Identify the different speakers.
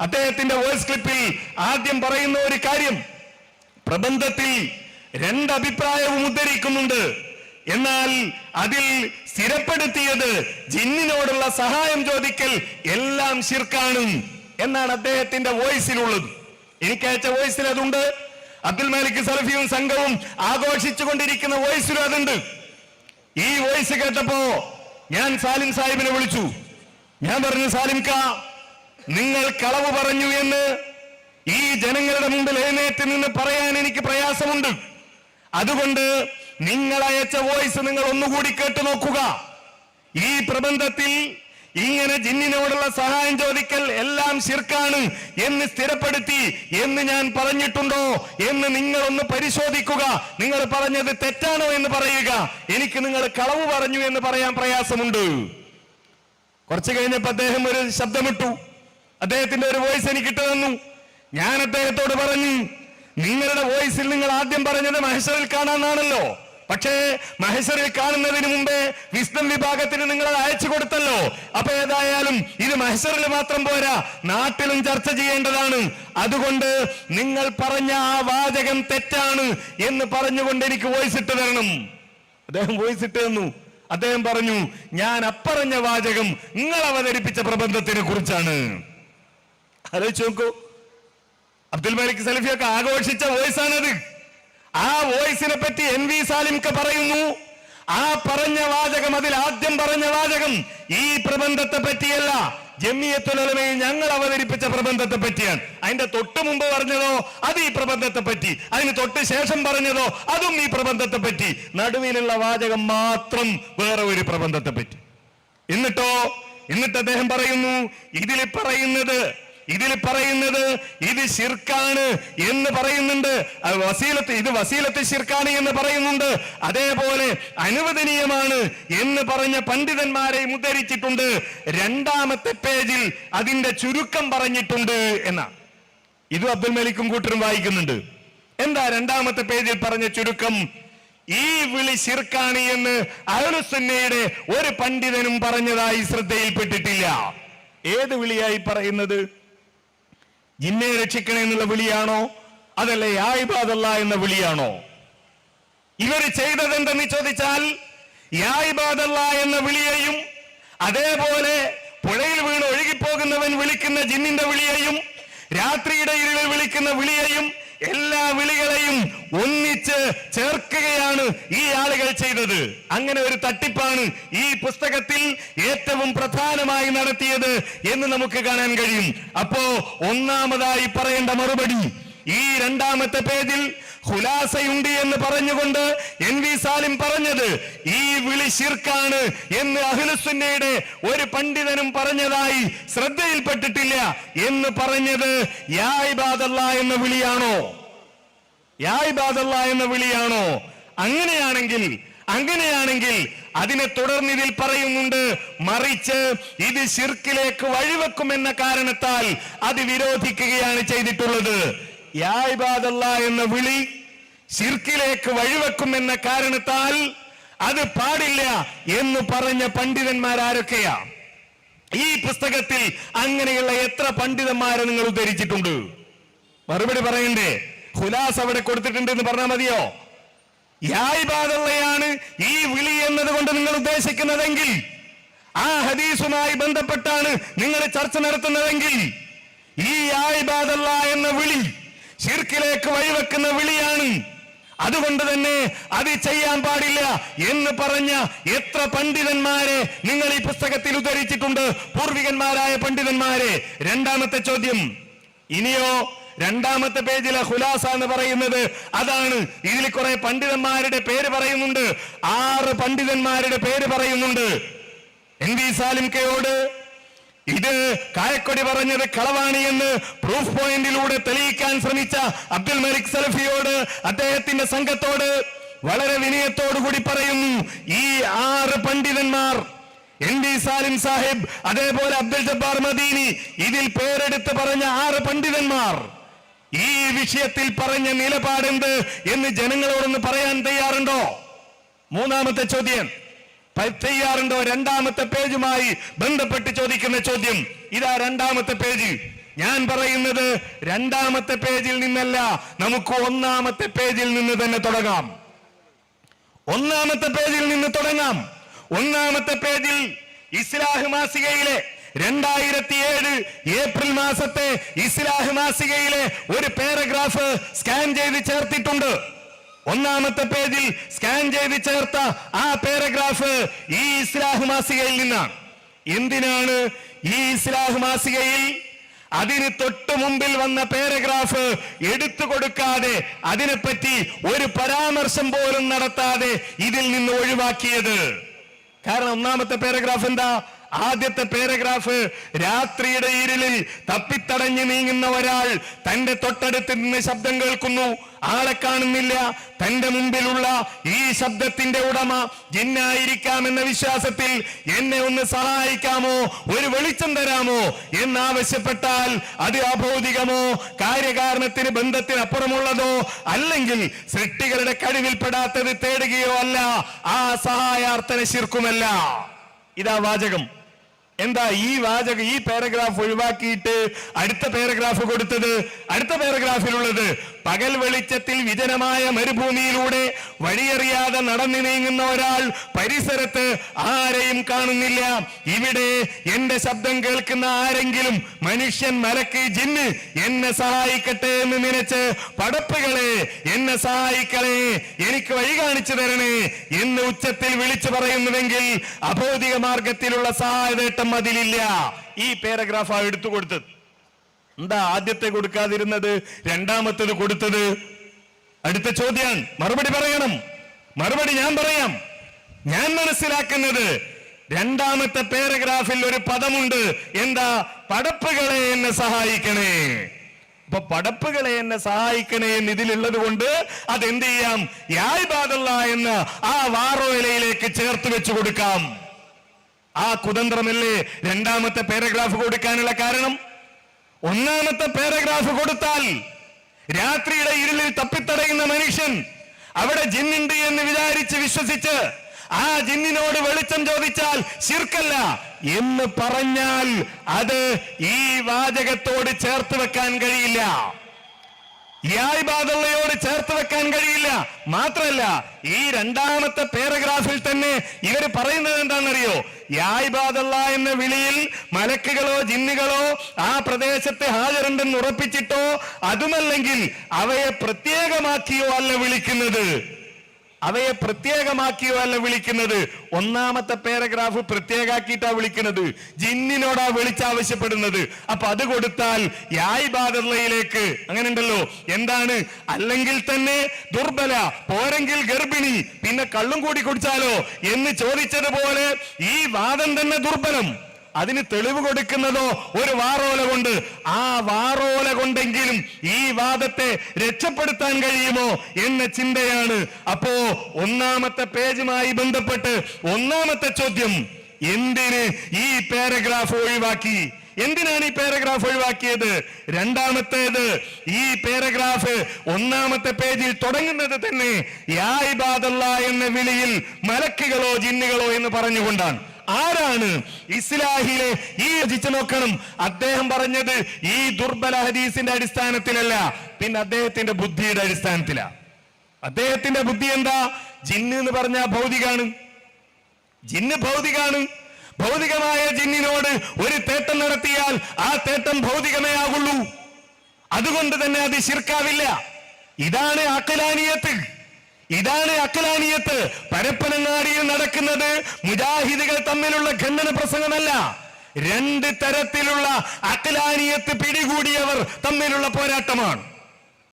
Speaker 1: അദ്ദേഹത്തിന്റെ വോയിസ് ക്ലിപ്പിൽ ആദ്യം പറയുന്ന ഒരു കാര്യം. പ്രബന്ധത്തിൽ രണ്ട് അഭിപ്രായവും ഉദ്ധരിക്കുന്നുണ്ട്. എന്നാൽ അതിൽ സ്ഥിരപ്പെടുത്തിയത് ജിന്നിനോടുള്ള സഹായം ചോദിക്കൽ എല്ലാം ശിർക്കാണ് എന്നാണ് അദ്ദേഹത്തിന്റെ വോയിസിലുള്ളത്. എനിക്ക് അയച്ച വോയിസിൽ അതുണ്ട്. അബ്ദുൽ മാലിക് സലഫിയും സംഘവും ആഘോഷിച്ചുകൊണ്ടിരിക്കുന്ന വോയിസിലും അതുണ്ട്. ഈ വോയിസ് കേട്ടപ്പോ ഞാൻ സാലിം സാഹിബിനെ വിളിച്ചു. ഞാൻ പറഞ്ഞു സാലിം കാ നിങ്ങൾ കളവ് പറഞ്ഞു എന്ന് ഈ ജനങ്ങളുടെ മുമ്പിൽ എഴുന്നേറ്റ് നിന്ന് പറയാൻ എനിക്ക് പ്രയാസമുണ്ട്. അതുകൊണ്ട് നിങ്ങൾ അയച്ച വോയിസ് നിങ്ങൾ ഒന്നുകൂടി കേട്ടു നോക്കുക. ഈ പ്രബന്ധത്തിൽ ഇങ്ങനെ ജിന്നിനോടുള്ള സഹായം ചോദിക്കൽ എല്ലാം ശിർക്കാണ് എന്ന് സ്ഥിരപ്പെടുത്തി എന്ന് ഞാൻ പറഞ്ഞിട്ടുണ്ടോ എന്ന് നിങ്ങൾ ഒന്ന് പരിശോധിക്കുക. നിങ്ങൾ പറഞ്ഞത് തെറ്റാണോ എന്ന് പറയുക. എനിക്ക് നിങ്ങൾ കളവ് പറഞ്ഞു എന്ന് പറയാൻ പ്രയാസമുണ്ട്. കുറച്ചു കഴിഞ്ഞപ്പോ അദ്ദേഹം ഒരു ശബ്ദമിട്ടു. അദ്ദേഹത്തിന്റെ ഒരു വോയിസ് എനിക്ക് ഇട്ടു തന്നു. ഞാൻ അദ്ദേഹത്തോട് പറഞ്ഞു നിങ്ങളുടെ വോയിസിൽ നിങ്ങൾ ആദ്യം പറഞ്ഞത് മഹേശ്വറിൽ കാണാന്നാണല്ലോ പക്ഷേ മഹേശ്വറിൽ കാണുന്നതിന് മുമ്പേ വിസ്ഡം വിഭാഗത്തിന് നിങ്ങൾ അയച്ചു കൊടുത്തല്ലോ. അപ്പൊ ഏതായാലും ഇത് മഹേശ്വറിൽ മാത്രം പോരാ. നാട്ടിലും ചർച്ച ചെയ്യേണ്ടതാണ്. അതുകൊണ്ട് നിങ്ങൾ പറഞ്ഞ ആ വാചകം തെറ്റാണ് എന്ന് പറഞ്ഞുകൊണ്ട് എനിക്ക് വോയിസ് ഇട്ട് തരണം. അദ്ദേഹം വോയിസ് ഇട്ട് തന്നു. അദ്ദേഹം പറഞ്ഞു ഞാൻ അപ്പറഞ്ഞ വാചകം നിങ്ങൾ അവതരിപ്പിച്ച പ്രബന്ധത്തിനെ കുറിച്ചാണ്. ആലോചിച്ച് നോക്കൂ. അബ്ദുൽ മാലിക് സലഫിയൊക്കെ ആഘോഷിച്ച വോയിസ് ആണത് ആ വോയിസിനെ പറ്റി എൻ വി സാലിംക്ക് പറയുന്നു. ആ പറഞ്ഞ വാചകം അതിൽ ആദ്യം പറഞ്ഞ വാചകം ഈ പ്രബന്ധത്തെ പറ്റിയല്ല. ജമിയത്തുലമയിൽ ഞങ്ങൾ അവതരിപ്പിച്ച പ്രബന്ധത്തെ പറ്റിയാണ്. അതിന്റെ തൊട്ട് മുമ്പ് പറഞ്ഞതോ അത് ഈ പ്രബന്ധത്തെ പറ്റി. അതിന് തൊട്ട് ശേഷം പറഞ്ഞതോ അതും ഈ പ്രബന്ധത്തെ പറ്റി. നടുവിലുള്ള വാചകം മാത്രം വേറെ ഒരു പ്രബന്ധത്തെ പറ്റി. എന്നിട്ടോ എന്നിട്ട് അദ്ദേഹം പറയുന്നു ഇതിൽ പറയുന്നത് ഇതിൽ പറയുന്നത് ഇത് ശിർക്കാണ് എന്ന് പറയുന്നുണ്ട്. വസീലത്ത് ഇത് വസീലത്ത് ശിർക്കാണ് എന്ന് പറയുന്നുണ്ട്. അതേപോലെ അനുവദനീയമാണ് എന്ന് പറഞ്ഞ പണ്ഡിതന്മാരെ ഉദ്ധരിച്ചിട്ടുണ്ട്. രണ്ടാമത്തെ പേജിൽ അതിന്റെ ചുരുക്കം പറഞ്ഞിട്ടുണ്ട് എന്നാ. ഇതും അബ്ദുൽ മലിക്കും കൂട്ടരും വായിക്കുന്നുണ്ട്. എന്താ രണ്ടാമത്തെ പേജിൽ പറഞ്ഞ ചുരുക്കം? ഈ വിളി ശിർക്കാണ് എന്ന് അഹ്ലുസുന്നയുടെ ഒരു പണ്ഡിതനും പറഞ്ഞതായി ശ്രദ്ധയിൽപ്പെട്ടിട്ടില്ല. ഏത് വിളിയായി പറയുന്നത്? ജിന്നെ രക്ഷിക്കണേ എന്നുള്ള വിളിയാണോ? അതല്ല യായ്ബാദല്ല എന്ന വിളിയാണോ? ഇവർ ചെയ്തത് എന്തെന്ന് ചോദിച്ചാൽ യായ്ബാദല്ല എന്ന വിളിയെയും അതേപോലെ പുഴയിൽ വീണ് ഒഴുകിപ്പോകുന്നവൻ വിളിക്കുന്ന ജിന്നിന്റെ വിളിയെയും രാത്രിയുടെ ഇരുളിൽ വിളിക്കുന്ന വിളിയെയും എല്ലാ വിളികളെയും ഒന്നിച്ച് ചേർക്കുകയാണ് ഈ ആളുകൾ ചെയ്തത്. അങ്ങനെ ഒരു തട്ടിപ്പാണ് ഈ പുസ്തകത്തിൽ ഏറ്റവും പ്രധാനമായി നടത്തിയത് എന്ന് നമുക്ക് കാണാൻ കഴിയും. അപ്പോ ഒന്നാമതായി പറയേണ്ട മറുപടി ഈ രണ്ടാമത്തെ പേജിൽ ഹുലാസയുണ്ട് എന്ന് പറഞ്ഞുകൊണ്ട് എൻ വി സാലിം പറഞ്ഞത് ഈ വിളി ശിർക്കാണ് എന്ന് അഖിലുസുന്നയുടെ ഒരു പണ്ഡിതനും പറഞ്ഞതായി ശ്രദ്ധയിൽപ്പെട്ടിട്ടില്ല എന്ന് പറഞ്ഞത് യായ്ബാദല്ല എന്ന വിളിയാണോ? യായ്ബാദല്ല എന്ന വിളിയാണോ? അങ്ങനെയാണെങ്കിൽ അങ്ങനെയാണെങ്കിൽ അതിനെ തുടർന്ന് ഇതിൽ പറയുന്നുണ്ട് മറിച്ച് ഇത് ശിർക്കിലേക്ക് വഴിവെക്കുമെന്ന കാരണത്താൽ അത് വിരോധിക്കുകയാണ് ചെയ്തിട്ടുള്ളത്. എന്ന വിളി ശിർക്കിലേക്ക് വഴിവെക്കുമെന്ന കാരണത്താൽ അത് പാടില്ല എന്ന് പറഞ്ഞ പണ്ഡിതന്മാരാരൊക്കെയാ ഈ പുസ്തകത്തിൽ അങ്ങനെയുള്ള എത്ര പണ്ഡിതന്മാരെ നിങ്ങൾ ഉദ്ധരിച്ചിട്ടുണ്ട്? മറുപടി പറയണ്ടേ? ഹുലാസ് അവിടെ കൊടുത്തിട്ടുണ്ട് എന്ന് പറഞ്ഞാൽ മതിയോ? യായിബാദുള്ളയാണ് ഈ വിളി എന്നതുകൊണ്ട് നിങ്ങൾ ഉദ്ദേശിക്കുന്നതെങ്കിൽ ആ ഹദീസുമായി ബന്ധപ്പെട്ടാണ് നിങ്ങൾ ചർച്ച നടത്തുന്നതെങ്കിൽ ഈ ആയിബാദല്ല എന്ന വിളി ഷിർക്കിലേക്ക് വഴിവെക്കുന്ന വിളിയാണ്. അതുകൊണ്ട് തന്നെ അത് ചെയ്യാൻ പാടില്ല എന്ന് പറഞ്ഞ എത്ര പണ്ഡിതന്മാരെ നിങ്ങൾ ഈ പുസ്തകത്തിൽ ഉദ്ധരിച്ചിട്ടുണ്ട്. പൂർവികന്മാരായ പണ്ഡിതന്മാരെ. രണ്ടാമത്തെ ചോദ്യം. ഇനിയോ രണ്ടാമത്തെ പേജിലെ ഹുലാസ എന്ന് പറയുന്നത് അതാണ്. ഇതിൽ കുറെ പണ്ഡിതന്മാരുടെ പേര് പറയുന്നുണ്ട്. ആറ് പണ്ഡിതന്മാരുടെ പേര് പറയുന്നുണ്ട്. എൻ വി സാലിം കെയോട് ഇത് കായക്കൊടി പറഞ്ഞത് കളവാണ് എന്ന് പ്രൂഫ് പോയിന്റിലൂടെ തെളിയിക്കാൻ ശ്രമിച്ച അബ്ദുൽ മലിക് സലഫിയോട് അദ്ദേഹത്തിന്റെ സംഘത്തോട് വളരെ വിനയത്തോടു കൂടി പറയുന്നു. ഈ ആറ് പണ്ഡിതന്മാർ എൻ ഡി സാലിം സാഹിബ് അതേപോലെ അബ്ദുൽ ജബ്ബാർ മദീനി ഇതിൽ പേരെടുത്ത് പറഞ്ഞ ആറ് പണ്ഡിതന്മാർ. ഈ വിഷയത്തിൽ പറഞ്ഞ നിലപാടെന്ത് എന്ന് ജനങ്ങളോടൊന്ന് പറയാൻ തയ്യാറുണ്ടോ? മൂന്നാമത്തെ ചോദ്യം. തയ്യാറുണ്ടോ രണ്ടാമത്തെ പേജുമായി ബന്ധപ്പെട്ട് ചോദിക്കുന്ന ചോദ്യം. ഇതാ രണ്ടാമത്തെ പേജ്. ഞാൻ പറയുന്നത് രണ്ടാമത്തെ പേജിൽ നിന്നല്ല നമുക്ക് ഒന്നാമത്തെ പേജിൽ നിന്ന് തന്നെ തുടങ്ങാം. ഒന്നാമത്തെ പേജിൽ നിന്ന് തുടങ്ങാം. ഒന്നാമത്തെ പേജിൽ ഇസ്ലാഹ് മാസികയിലെ രണ്ടായിരത്തി ഏഴ് ഏപ്രിൽ മാസത്തെ ഇസ്ലാഹ് മാസികയിലെ ഒരു പാരഗ്രാഫ് സ്കാൻ ചെയ്ത് ചേർത്തിട്ടുണ്ട്. ഒന്നാമത്തെ പേജിൽ സ്കാൻ ചെയ്ത് ചേർത്ത ആ പാരഗ്രാഫ് ഈ ഇസ്ലാഹ് മാസികയിൽ നിന്നാണ്. എന്തിനാണ് ഈ ഇസ്ലാഹ് മാസികയിൽ? അതിന് തൊട്ടു മുമ്പിൽ വന്ന പാരഗ്രാഫ് എടുത്തു കൊടുക്കാതെ അതിനെപ്പറ്റി ഒരു പരാമർശം പോലും നടത്താതെ ഇതിൽ നിന്ന് ഒഴിവാക്കിയത്. കാരണം ഒന്നാമത്തെ പാരഗ്രാഫ് എന്താ? ആദ്യത്തെ പാരഗ്രാഫ് രാത്രിയുടെ ഇരുളിൽ തപ്പിത്തടഞ്ഞു നീങ്ങുന്ന ഒരാൾ തന്റെ തൊട്ടടുത്ത് നിന്ന് ശബ്ദം കേൾക്കുന്നു. ആളെ കാണുന്നില്ല. തന്റെ മുമ്പിലുള്ള ഈ ശബ്ദത്തിന്റെ ഉടമ ജിന്നായിരിക്കാമെന്ന വിശ്വാസത്തിൽ എന്നെ ഒന്ന് സഹായിക്കാമോ? ഒരു വെളിച്ചം തരാമോ? എന്നാവശ്യപ്പെട്ടാൽ അത് അഭൗതികമോ കാര്യകാരണത്തിന് ബന്ധത്തിന് അപ്പുറമുള്ളതോ അല്ലെങ്കിൽ സൃഷ്ടികളുടെ കഴിവിൽപ്പെടാത്തത് തേടുകയോ അല്ല. ആ സഹായാർത്ഥന ശിർക്കുമല്ല. ഇതാ വാചകം. എന്താ ഈ വാചക ഈ പാരഗ്രാഫ് ഒഴിവാക്കിയിട്ട് അടുത്ത പാരഗ്രാഫ് കൊടുത്തത്? അടുത്ത പാരഗ്രാഫിലുള്ളത് പകൽ വെളിച്ചത്തിൽ വിജനമായ മരുഭൂമിയിലൂടെ വഴിയറിയാതെ നടന്നു നീങ്ങുന്ന ഒരാൾ പരിസരത്ത് ആരെയും കാണുന്നില്ല. ഇവിടെ എന്റെ ശബ്ദം കേൾക്കുന്ന ആരെങ്കിലും മനുഷ്യൻ മലക്ക് ജിന്ന് എന്നെ സഹായിക്കട്ടെ എന്ന് നിനച്ച് പടപ്പുകളെ എന്നെ സഹായിക്കളെ എനിക്ക് വഴി കാണിച്ചു തരണേ എന്ന് ഉച്ചത്തിൽ വിളിച്ചു പറയുന്നുവെങ്കിൽ അഭൗതിക മാർഗത്തിലുള്ള സഹായതേട്ടം അതിലില്ല. ഈ പാരഗ്രാഫ് ആ എടുത്തു കൊടുത്തത്. എന്താ ആദ്യത്തെ കൊടുക്കാതിരുന്നത്? രണ്ടാമത്തത് കൊടുത്തത്? അടുത്ത ചോദ്യം. മറുപടി പറയണം. മറുപടി ഞാൻ പറയാം. ഞാൻ മനസ്സിലാക്കുന്നത് രണ്ടാമത്തെ പാരഗ്രാഫിൽ ഒരു പദമുണ്ട്. എന്താ? പടപ്പുകളെ എന്നെ സഹായിക്കണേ. അപ്പൊ പടപ്പുകളെ എന്നെ സഹായിക്കണേ എന്ന് ഇതിലുള്ളത് കൊണ്ട് അതെന്ത് ചെയ്യാം? യായ് ബാദല്ല എന്ന് ആ വാറോയിലയിലേക്ക് ചേർത്ത് വെച്ചു കൊടുക്കാം. ആ കുതന്ത്രമല്ലേ രണ്ടാമത്തെ പാരഗ്രാഫ് കൊടുക്കാനുള്ള കാരണം? ഒന്നാമത്തെ പാരഗ്രാഫ് കൊടുത്താൽ രാത്രിയുടെ ഇരുളിൽ തപ്പിത്തടയുന്ന മനുഷ്യൻ അവിടെ ജിന്നുണ്ട് എന്ന് വിചാരിച്ച് വിശ്വസിച്ച് ആ ജിന്നിനോട് വെളിച്ചം ചോദിച്ചാൽ ശിർക്കല്ല എന്ന് പറഞ്ഞാൽ അത് ഈ വാചകത്തോട് ചേർത്ത് വെക്കാൻ കഴിയില്ല. ചേർത്ത് വെക്കാൻ കഴിയില്ല. മാത്രമല്ല ഈ രണ്ടാമത്തെ പാരഗ്രാഫിൽ തന്നെ ഇവർ പറയുന്നത് എന്താണെന്നറിയോ? യായ്ബാദുള്ള എന്ന വിളിയിൽ മലക്കുകളോ ജിന്നുകളോ ആ പ്രദേശത്തെ ഹാജരുണ്ടെന്ന് ഉറപ്പിച്ചിട്ടോ അതുമല്ലെങ്കിൽ അവയെ പ്രത്യേകമാക്കിയോ അല്ല വിളിക്കുന്നത്. അവയെ പ്രത്യേകമാക്കിയോ അല്ല വിളിക്കുന്നത്? ഒന്നാമത്തെ പാരഗ്രാഫ് പ്രത്യേകാക്കിയിട്ടാ വിളിക്കുന്നത്. ജിന്നിനോടാ വിളിച്ചാവശ്യപ്പെടുന്നത്. അപ്പൊ അത് കൊടുത്താൽ യായ് ബാദർലയിലേക്ക് അങ്ങനെ ഉണ്ടല്ലോ എന്താണ്? അല്ലെങ്കിൽ തന്നെ ദുർബല പോരെങ്കിൽ ഗർഭിണി പിന്നെ കള്ളും കൂടി കുടിച്ചാലോ? എന്ന് ചോദിച്ചതുപോലെ ഈ വാദം തന്നെ ദുർബലം. അതിന് തെളിവ് കൊടുക്കുന്നതോ ഒരു വാറോല കൊണ്ട്. ആ വാറോല കൊണ്ടെങ്കിലും ഈ വാദത്തെ രക്ഷപ്പെടുത്താൻ കഴിയുമോ എന്ന ചിന്തയാണ്. അപ്പോ ഒന്നാമത്തെ പേജുമായി ബന്ധപ്പെട്ട് ഒന്നാമത്തെ ചോദ്യം എന്തിന് ഈ പാരഗ്രാഫ് ഒഴിവാക്കി? എന്തിനാണ് ഈ പാരഗ്രാഫ് ഒഴിവാക്കിയത്? രണ്ടാമത്തേത് ഈ പാരഗ്രാഫ് ഒന്നാമത്തെ പേജിൽ തുടങ്ങുന്നത് തന്നെ യായിബാദല്ല എന്ന വിളിയിൽ മലക്കുകളോ ജിന്നുകളോ എന്ന് പറഞ്ഞുകൊണ്ടാണ്. ആരാണ് ഇസ്ലാഹിലെ ഈ രചിച്ചു നോക്കണം? അദ്ദേഹം പറഞ്ഞത് ഈ ദുർബല ഹദീസിന്റെ അടിസ്ഥാനത്തിലല്ല പിന്നെ അദ്ദേഹത്തിന്റെ ബുദ്ധിയുടെ അടിസ്ഥാനത്തിലാ. അദ്ദേഹത്തിന്റെ ബുദ്ധി എന്താ? ജിന്ന് എന്ന് പറഞ്ഞ ഭൗതികാണ്. ജിന്ന് ഭൗതികാണ്. ഭൗതികമായ ജിന്നിനോട് ഒരു തേട്ടം നടത്തിയാൽ ആ തേട്ടം ഭൗതികമേ ആകുള്ളൂ. അതുകൊണ്ട് തന്നെ അത് ശിർക്കാവില്ല. ഇതാണ് അക്കലാനിയത്ത് ഇതാണ് അക്കലാനിയത്ത് പരപ്പനങ്ങാടിയിൽ നടക്കുന്നത് മുജാഹിദികൾ തമ്മിലുള്ള ഖണ്ഡന പ്രസംഗമല്ല. രണ്ട് തരത്തിലുള്ള അക്കലാനിയത്ത് പിടികൂടിയവർ തമ്മിലുള്ള പോരാട്ടമാണ്.